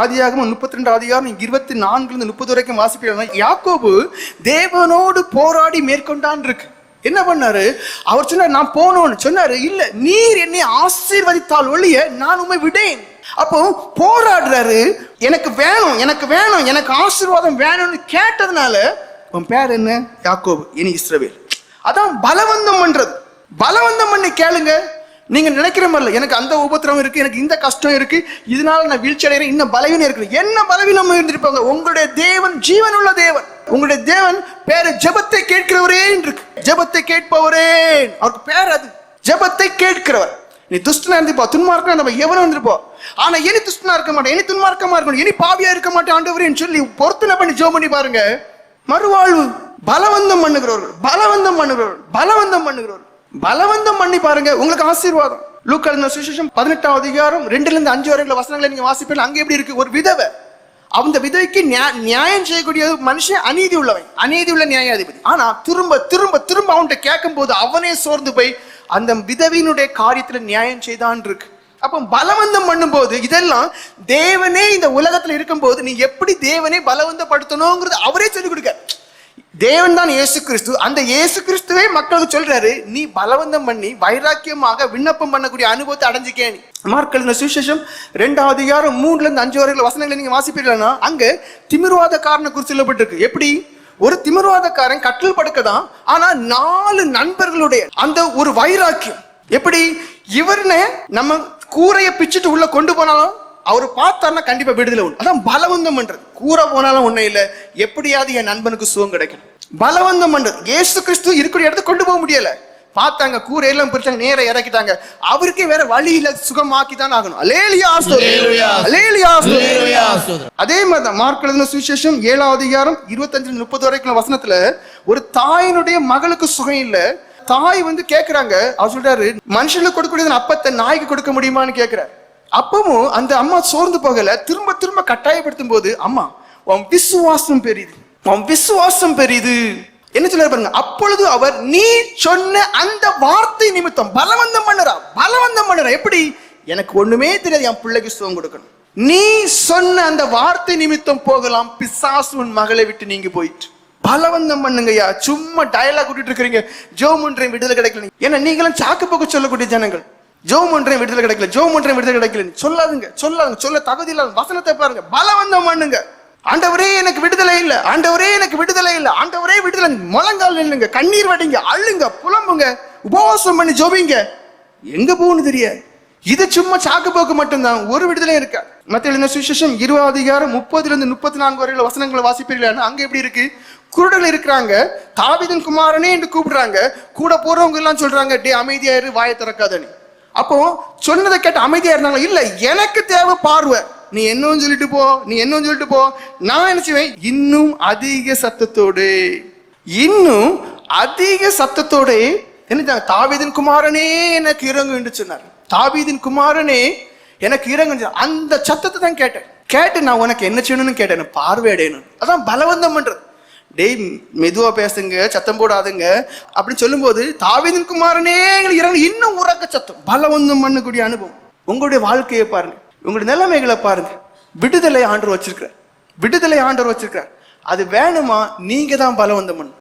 ஆதியாகமம் முப்பத்தி ரெண்டு அதிகாரம் இருபத்தி நான்குல இருந்து முப்பது வரைக்கும் வாசிப்பீங்க யாக்கோபு தேவனோடு போராடி மேற்கொண்டான் இருக்கு என்ன பண்ணாரு? அவர் சொன்னார் நான் போனோன்னு. சொன்னாரு இல்ல நீர் என்னை ஆசீர்வதித்தால் ஒழிய நான் உண்மை விடேன். அப்போ போராடுறாரு எனக்கு வேணும் எனக்கு வேணும் எனக்கு ஆசீர்வாதம் வேணும்னு கேட்டதுனால உன் பேர் என்ன? யாக்கோபு இனி இஸ்ரவேல். அதான் பலவந்தம் பண்றது. பலவந்தம் பண்ணி கேளுங்க. நீங்க நினைக்கிற மாதிரி எனக்கு அந்த உபத்திரம் இருக்கு எனக்கு இந்த கஷ்டம் இருக்கு. இதனால நான் வீழ்ச்சி அடைகிறேன் இன்னும் பலவீனம் இருக்கு என்ன பலவீனம் இருந்திருப்பாங்க? உங்களுடைய தேவன் ஜீவன் உள்ள தேவன். உங்களுடைய தேவன் பேரு ஜெபத்தை கேட்கிறவரே இருக்கு. ஜெபத்தை கேட்பவரே. அவருக்கு பேர் அது. ஜெபத்தை கேட்கிறவர். நீ துஷ்டனா இருந்துப்பா துன்மார்க்கா நம்ம எவனும் இருந்திருப்போம் ஆனா இனி துஷ்டனா இருக்க மாட்டேன். இனி துன்மார்க்கமா இருக்கணும். இனி பாவியா இருக்க மாட்டேன் ஆண்டவரேன்னு சொல்லி பொருத்தனை பண்ணி ஜோம் பண்ணி பாருங்க. மறுவாழ்வு பலவந்தம் பண்ணுகிறவர்கள். பலவந்தம் பண்ணுகிறவர்கள். பலவந்தம் பண்ணுகிறவர்கள். பலவந்தம் பண்ணி பாருங்க. உங்களுக்கு ஆசீர்வாதம். லூக்கல் சுசேஷம் பதினெட்டாம் அதிகாரம் ரெண்டுல இருந்து அஞ்சு வரைக்கும் வசனங்களை நீங்க வாசிப்பீங்க அங்க எப்படி இருக்கு? ஒரு விதவை. அந்த விதவைக்கு நியா- நியாயம் செய்யக்கூடிய மனுஷன் அநீதி உள்ளவன். அநீதி உள்ள நியாயாதிபதி. ஆனா திரும்ப திரும்ப திரும்ப அவன்கிட்ட கேட்கும் போது அவனே சோர்ந்து போய் அந்த விதவியினுடைய காரியத்துல நியாயம் செய்தான் இருக்கு. அப்போ பலவந்தம் பண்ணும்போது இதெல்லாம் தேவனே இந்த உலகத்துல இருக்கும்போது நீ எப்படி தேவனே பலவந்தப்படுத்தணுங்கிறது அவரே சொல்லிக் கொடுக்க. தேவன் தான் இயேசு கிறிஸ்து அந்த இயேசு கிறிஸ்துவே மக்களுக்கு சொல்றாரு நீ பலவந்தம் பண்ணி வைராக்கியமாக விண்ணப்பம் பண்ணக்கூடிய அனுபவத்தை அடைஞ்சிக்கேன். நீ மார்க் எழுதின சுவிசேஷம் ரெண்டாவது அதிகாரம் மூணுல இருந்து அஞ்சு வரைக்கும் வசனங்களை நீங்க வாசிப்பீர்கள்னா அங்க திமிர்வாதக்காரனை குறித்து சொல்லப்பட்டிருக்கு. எப்படி? ஒரு திமிர்வாதக்காரன் கட்டில் படுக்கதான் ஆனா நாலு நண்பர்களுடைய அந்த ஒரு வைராக்கியம். எப்படி? இவர்னே நம்ம கூரையை பிச்சுட்டு உள்ள கொண்டு போனாலும் அவர் பார்த்தாருன்னா கண்டிப்பா விடுதலை உண்டு. அதான் பலவந்தம் பண்றது. கூரை போனாலும் ஒண்ணும் இல்ல. எப்படியாவது என் நண்பனுக்கு சுகம் கிடைக்கும் பலவந்தம் பண்றது. இயேசு கிறிஸ்து இருக்கிற இடத்துக்கு கொண்டு போக முடியல. பார்த்தாங்க கூரையெல்லாம் பிரிச்சாங்க நேர இறக்கிட்டாங்க. அவருக்கே வேற வழி இல்ல சுகமாக்கி தான் ஆகணும் அலேலியா. அலேலியா. அதே மாதிரி தான் மார்க் எழுதின சுவிசேஷம் ஏழாவது அதிகாரம் இருபத்தஞ்சு முப்பது வரைக்கும் வசனத்துல ஒரு தாயினுடைய மகளுக்கு சுகம் இல்ல. தாய் வந்து கேக்குறாங்க. அவர் சொல்றாரு மனுஷனுக்கு கொடுக்கக்கூடியது அப்பத்தை நாய்க்கு கொடுக்க முடியுமான்னு கேக்குறாரு. அப்பவும் அந்த அம்மா சோர்ந்து போகல திரும்ப திரும்ப கட்டாயப்படுத்தும் போது அம்மா உன் விசுவாசம் பெரியது உன் விசுவாசம் பெரியது என்ன சொல்ல பாருங்க அப்பொழுது அவர் நீ சொன்ன அந்த வார்த்தை நிமித்தம் பலவந்தம் பண்ணுறா பலவந்தம் பண்ணுறா. எப்படி? எனக்கு ஒண்ணுமே தெரியாது என் பிள்ளைக்கு சுகம் கொடுக்கணும். நீ சொன்ன அந்த வார்த்தை நிமித்தம் போகலாம் பிசாசு உன் மகளை விட்டு நீங்க போயிட்டு பலவந்தம் பண்ணுங்கய்யா சும்மா டயலாக் விட்டுட்டு இருக்கிறீங்க ஜோம் விடுதலை கிடைக்கல ஏன்னா நீங்களும் சாக்கு போக்கு சொல்லக்கூடிய ஜனங்கள். ஜோம் ஒன்றையும் விடுதலை கிடைக்கல ஜோம் ஒன்றையும் விடுதலை கிடைக்கல. சொல்லாதுங்க சொல்லாதுங்க சொல்ல தகுதி இல்லாத வசனத்தை பாருங்க. பலவந்தம் பண்ணுங்க. ஆண்டவரே எனக்கு விடுதலை இல்லை ஆண்டவரே எனக்கு விடுதலை இல்லை ஆண்டவரே விடுதலை முழங்கால் நில்லுங்க கண்ணீர் வடிங்க அழுங்க புலம்புங்க உபவாசம் பண்ணி ஜோபிங்க. எங்க போகணும் தெரியாது இது சும்மா சாக்கு போக்கு மட்டும்தான் ஒரு விடுதலை இருக்கா மத்திய எழுதின சுவிசேஷம் இருபது அதிகாரம் முப்பதுல இருந்து முப்பத்தி நான்கு வரையில வசனங்களை வாசிப்பீர்களா? அங்க எப்படி இருக்கு? குருடல் இருக்கிறாங்க தாவிதன் குமாரனே என்று கூப்பிடுறாங்க. கூட போறவங்க எல்லாம் சொல்றாங்க டே அமைதியாயிரு வாயை திறக்காதன்னு. அப்போ சொன்னதை கேட்டு அமைதியா இருந்தாங்க இல்ல எனக்கு தேவை பார்வை. நீ என்னன்னு சொல்லிட்டு போ நீ என்னன்னு சொல்லிட்டு போ. நான் என்ன செய்வேன்? இன்னும் அதிக சத்தத்தோடு. இன்னும் அதிக சத்தத்தோடு என்ன தாவீதின் குமாரனே எனக்கு இறங்கு என்று சொன்னார். தாவீதின் குமாரனே எனக்கு இறங்கு அந்த சத்தத்தை தான் கேட்டேன். கேட்டு நான் உனக்கு என்ன செய்யணும்னு கேட்டேன். பார்வையடையணும் அதான் பலவந்தம் பண்றது. டேய் மெதுவாக பேசுங்க சத்தம் போடாதுங்க. அப்படின்னு சொல்லும்போது தாவிதன் குமாரனே எங்களுக்கு இறங்கு இன்னும் உறக்க சத்தம். பலவந்தம் பண்ணக்கூடிய அனுபவம். உங்களுடைய வாழ்க்கையை பாருங்க. உங்களுடைய நிலைமைகளை பாருங்க. விடுதலை ஆண்டர் வச்சிருக்கிறார். விடுதலை ஆண்டவர் வச்சிருக்கிறார். அது வேணுமா? நீங்க தான் பலவந்தம் பண்ணணும்